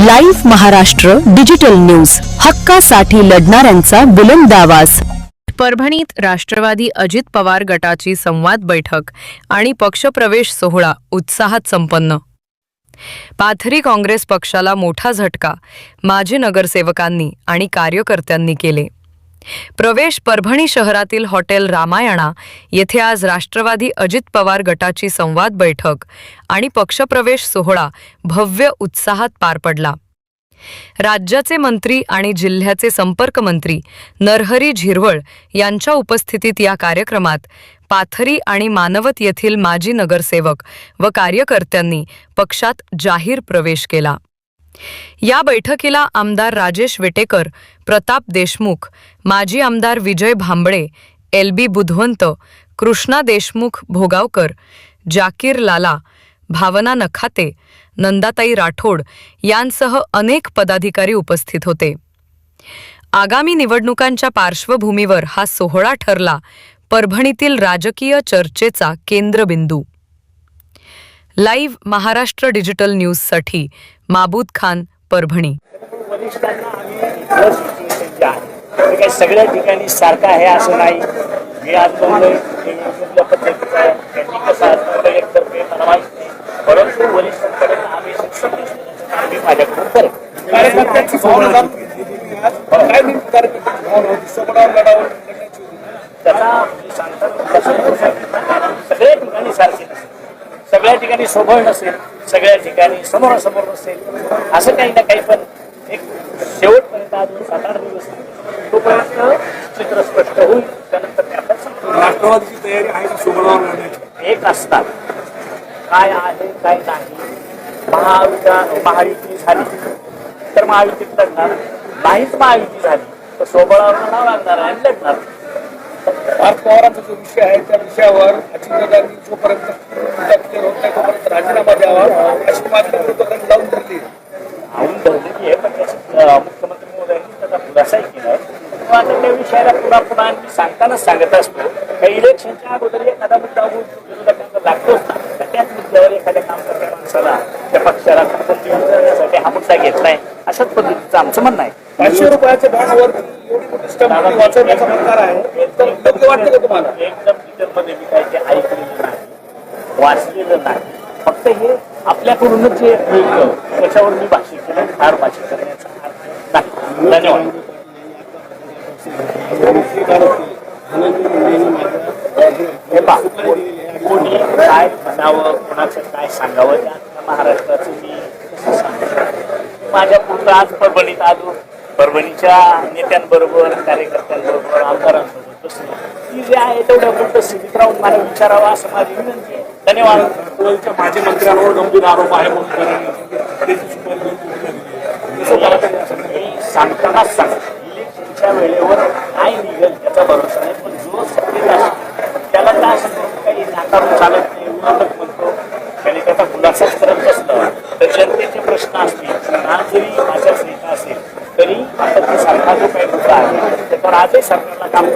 Live Maharashtra digital news. हक्कासाठी लढणाऱ्यांचा बुलंद आवाज. परभणीत राष्ट्रवादी अजित पवार गटाची संवाद बैठक आणि पक्षप्रवेश सोहळा उत्साहात संपन्न. पाथरी काँग्रेस पक्षाला मोठा झटका माजी नगरसेवकांनी आणि कार्यकर्त्यांनी केले. प्रवेश परभणी शहरातील हॉटेल रामायणा येथे आज राष्ट्रवादी अजित पवार गटाची संवाद बैठक आणि पक्षप्रवेश सोहळा भव्य उत्साहात पार पडला. राज्याचे मंत्री आणि जिल्ह्याचे संपर्क मंत्री नरहरी झिरवळ यांच्या उपस्थितीत या कार्यक्रमात पाथरी आणि मानवत येथील माजी नगरसेवक व कार्यकर्त्यांनी पक्षात जाहीर प्रवेश केला. या बैठकीला आमदार राजेश वेटेकर प्रताप देशमुख माजी आमदार विजय भांबळे एल बी बुधवंत कृष्णा देशमुख भोगावकर जाकीर लाला भावना नखाते नंदाताई राठोड यांसह अनेक पदाधिकारी उपस्थित होते. आगामी निवडणुकांच्या पार्श्वभूमीवर हा सोहळा ठरला परभणीतील राजकीय चर्चेचा केंद्रबिंदू. लाईव्ह महाराष्ट्र डिजिटल न्यूजसाठी माबूद खान परभणी. सगळ्या ठिकाणी सारखं आहे असं नाही. मी आज परंतु वरिष्ठांकडे आम्ही संदेश देण्याचं काम मी माझ्याकडून करेन. कार्यकर्त्यांची भावना जाणून घेतली तुम्ही आज. काय नेमकी कार्यकर्त्यांची भावना होती समोरावर लढावं लढण्याची होती. त्याला मी सांगतात कसं सांगितलं सगळ्या ठिकाणी सारखे सगळ्या ठिकाणी सोबळ नसेल सगळ्या ठिकाणी समोरासमोर नसेल असं काही ना काही पण एक शेवटपर्यंत अजून सात आठ दिवस. तोपर्यंत चित्र स्पष्ट होईल त्यानंतर ते. राष्ट्रवादीची तयारी आहे का सोबळावर लढण्याची एक असतात काय आहे काय नाही महाविका महायुती झाली तर महायुतीत लढणार नाहीच महायुती झाली तर सोबळावर लढावं लागणार आणि लढणार पार्थ पवारांचा जो विषय आहे त्या विषयावर जोपर्यंत clear होत नाही तोपर्यंत राजीनामा द्यावा अशी मागणी विरोधकांनी लावून धरली आणून धरलेली आहे पण त्याची अं, मुख्यमंत्री महोदयांनी त्याचा खुलासाही केलाय तो आता त्या विषयाला पुन्हा पुन्हा मी सांगतानाच सांगत असतो. का इलेक्शनच्या अगोदर एखादा मुद्दा विरोधकांना लागतोच ना त्याच मुद्द्यावर एखाद्या काम करणाऱ्या माणसाला त्या पक्षाला हा मुद्दा घेतलाय अशाच पद्धतीचं आमचं म्हणणं आहे. पाचशे रुपयाच्या बॉन्डवर एवढी वाचवण्याचा प्रकार आहे तर योग्य वाटतं का तुम्हाला. एकदम डिटेलमध्ये मी काही ते ऐकलेलं नाही. वाचलेलं नाही. फक्त हे आपल्याकडूनच जे मिळतं. त्याच्यावर मी भाष्य केलं फार भाष्य करण्याचा नाही. धन्यवाद. हे कोणी काय म्हणावं कोणाचं काय सांगावं महाराष्ट्राचं मी माझ्या पुढं आज परभणीत आलो. परभणीच्या नेत्यांबरोबर कार्यकर्त्यांबरोबर आमदारांबरोबर बसलो. ती जे आहे तेवढ्या पुरतं स्थितीत राहून मला विचारावं असं माझी विनंती आहे. धन्यवाद. माजी मंत्र्यांवर गंभीर आरोप आहे म्हणून त्यांनी त्याची सुपारी घेऊन तुम्ही दिली आहे. कसं पाहता या सगळ्या? मी सांगतानाच सांगतो. इलेक्शनच्या वेळेवर काय निघेल त्याचा भरोसा नाही. पण जो सत्तेत असतो त्याला काय असं काही नाकारून चालत नाही विरोधक म्हणतो त्याने त्याचा खुलासाच करत बसलं तर जनतेचे प्रश्न असतील आज जरी माझ्या नेता असेल तरी आता ते सारखा जो काही मुद्दा आहे त्याच्यावर आजही सरकारला काम